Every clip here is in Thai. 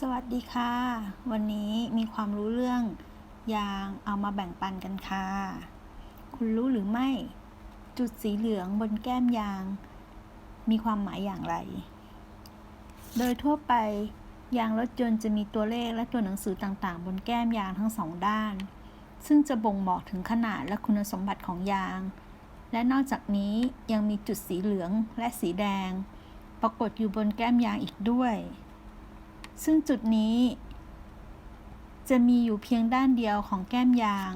สวัสดีค่ะ วันนี้มีความรู้เรื่องยางเอามาแบ่งปันกันค่ะ คุณรู้หรือไม่ จุดสีเหลืองบนแก้มยาง มีความหมายอย่างไร โดยทั่วไป ยางรถยนต์จะมีตัวเลขและตัวหนังสือต่างๆ บนแก้มยางทั้งสองด้าน ซึ่งจะบ่งบอกถึงขนาดและคุณสมบัติของยาง และนอกจากนี้ยังมีจุดสีเหลืองและสีแดง ปรากฏอยู่บนแก้มยางอีกด้วย ซึ่งจุดนี้ จะมีอยู่เพียงด้านเดียวของแก้มยาง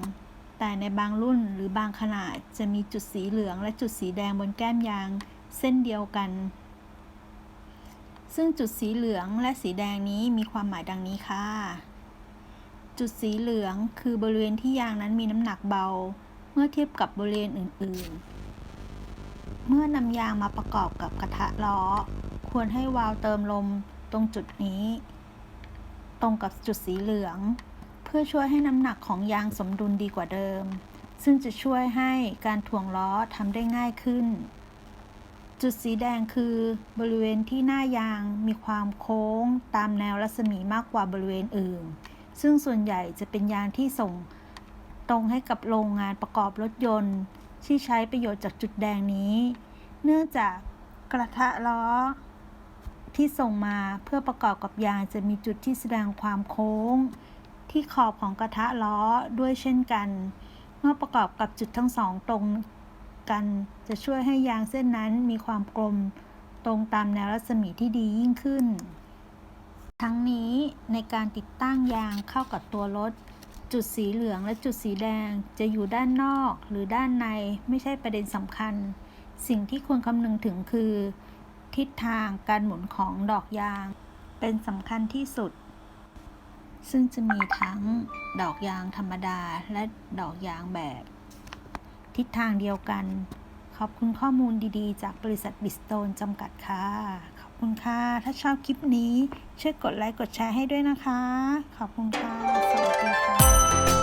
แต่ในบางรุ่นหรือบางขนาดจะมีจุดสีเหลืองและจุดสีแดงบนแก้มยางเส้นเดียวกัน ซึ่งจุดสีเหลืองและสีแดงนี้มีความหมายดังนี้ค่ะ จุดสีเหลืองคือบริเวณที่ยางนั้นมีน้ำหนักเบา เมื่อเทียบกับบริเวณอื่น ๆเมื่อนำยางมาประกอบกับกระทะล้อ ควรให้วาล์วเติมลม ตรงจุดนี้ ตรงกับจุดสีเหลือง เพื่อช่วยให้น้ำหนักของยางสมดุลดีกว่าเดิม ซึ่งจะช่วยให้การถ่วงล้อทำได้ง่ายขึ้น จุดสีแดงคือบริเวณที่หน้ายางมีความโค้งตามแนวรัศมีมากกว่าบริเวณอื่น ซึ่งส่วนใหญ่จะเป็นยางที่ส่งตรงให้กับโรงงานประกอบรถยนต์ ที่ใช้ประโยชน์จากจุดแดงนี้ เนื่องจากกระทะล้อ ที่ส่งมาเพื่อประกอบกับยางจะมีจุดที่แสดงความโค้ง ที่ขอบของกระทะล้อด้วยเช่นกัน เมื่อประกอบกับจุดทั้งสองตรงกัน จะช่วยให้ยางเส้นนั้นมีความกลมตรงตามแนวรัศมีที่ดียิ่งขึ้น ทั้งนี้ในการติดตั้งยางเข้ากับตัวรถ จุดสีเหลืองและจุดสีแดงจะอยู่ด้านนอกหรือด้านในไม่ใช่ประเด็นสำคัญ สิ่งที่ควรคำนึงถึงคือ ทิศทางการหมุนของดอกยาง เป็นสำคัญที่สุด ซึ่งจะมีทั้งดอกยางธรรมดาและดอกยางแบบ ทิศทางเดียวกัน ขอบคุณข้อมูลดีๆ จากบริษัทบิสโตนจำกัดค่ะ ขอบคุณค่ะ ถ้าชอบคลิปนี้ ช่วยกดไลค์กดแชร์ให้ด้วยนะคะ ขอบคุณค่ะ สวัสดีค่ะ